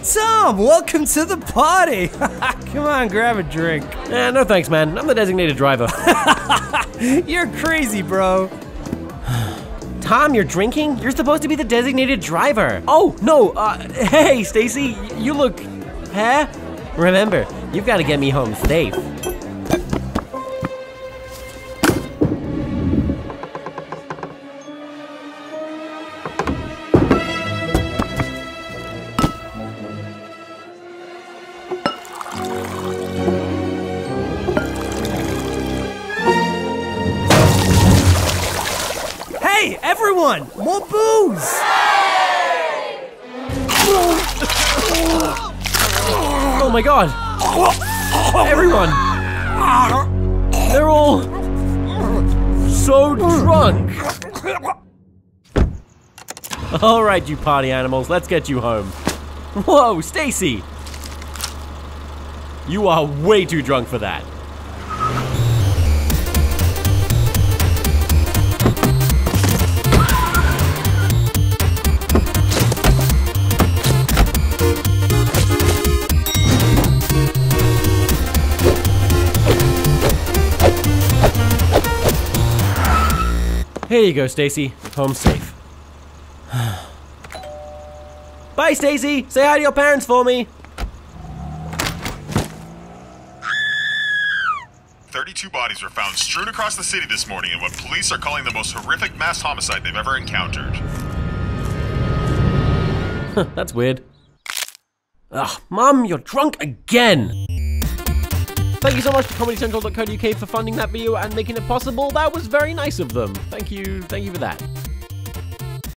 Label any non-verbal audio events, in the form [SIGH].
Tom, welcome to the party. [LAUGHS] Come on, grab a drink. Eh, no thanks, man. I'm the designated driver. [LAUGHS] You're crazy, bro. Tom, you're drinking? You're supposed to be the designated driver. Oh, no. Uh, hey, Stacy, you look. Huh? Remember, you've got to get me home safe. Hey, everyone, more booze. Oh my god! Everyone! They're all so drunk! Alright, you party animals, let's get you home. Whoa, Stacy! You are way too drunk for that. Here you go, Stacy. Home safe. [SIGHS] Bye, Stacy. Say hi to your parents for me. 32 bodies were found strewn across the city this morning in what police are calling the most horrific mass homicide they've ever encountered. That's weird. Ugh, Mom, you're drunk again. Thank you so much to ComedyCentral.co.uk for funding that video and making it possible. That was very nice of them. Thank you, thank you for that.